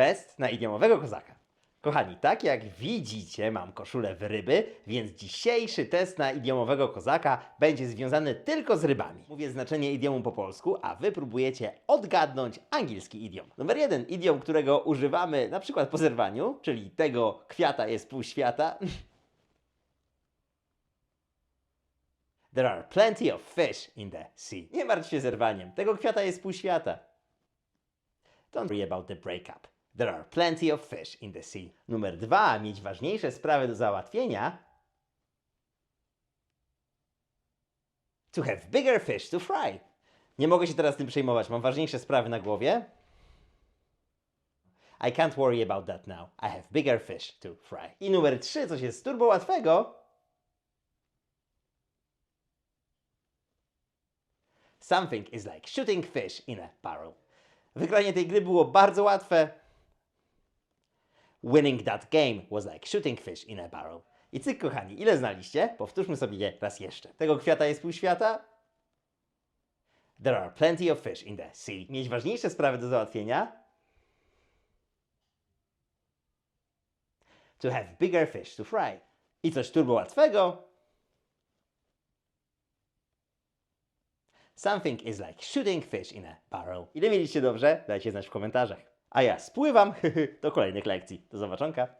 Test na idiomowego kozaka. Kochani, tak jak widzicie, mam koszulę w ryby, więc dzisiejszy test na idiomowego kozaka będzie związany tylko z rybami. Mówię znaczenie idiomu po polsku, a wy próbujecie odgadnąć angielski idiom. Numer jeden, idiom, którego używamy na przykład po zerwaniu, czyli tego kwiata jest pół świata. There are plenty of fish in the sea. Nie martw się zerwaniem, tego kwiata jest pół świata. Don't worry about the breakup. There are plenty of fish in the sea. Numer dwa, mieć ważniejsze sprawy do załatwienia. To have bigger fish to fry. Nie mogę się teraz tym przejmować, mam ważniejsze sprawy na głowie. I can't worry about that now. I have bigger fish to fry. I numer trzy, coś jest turbo łatwego. Something is like shooting fish in a barrel. Wygranie tej gry było bardzo łatwe. Winning that game was like shooting fish in a barrel. I cyk, kochani, ile znaliście? Powtórzmy sobie je raz jeszcze. Tego kwiata jest pół świata? There are plenty of fish in the sea. Mieć ważniejsze sprawy do załatwienia? To have bigger fish to fry. I coś turbo łatwego? Something is like shooting fish in a barrel. Ile mieliście dobrze? Dajcie znać w komentarzach. A ja spływam do kolejnych lekcji. Do zobaczonka.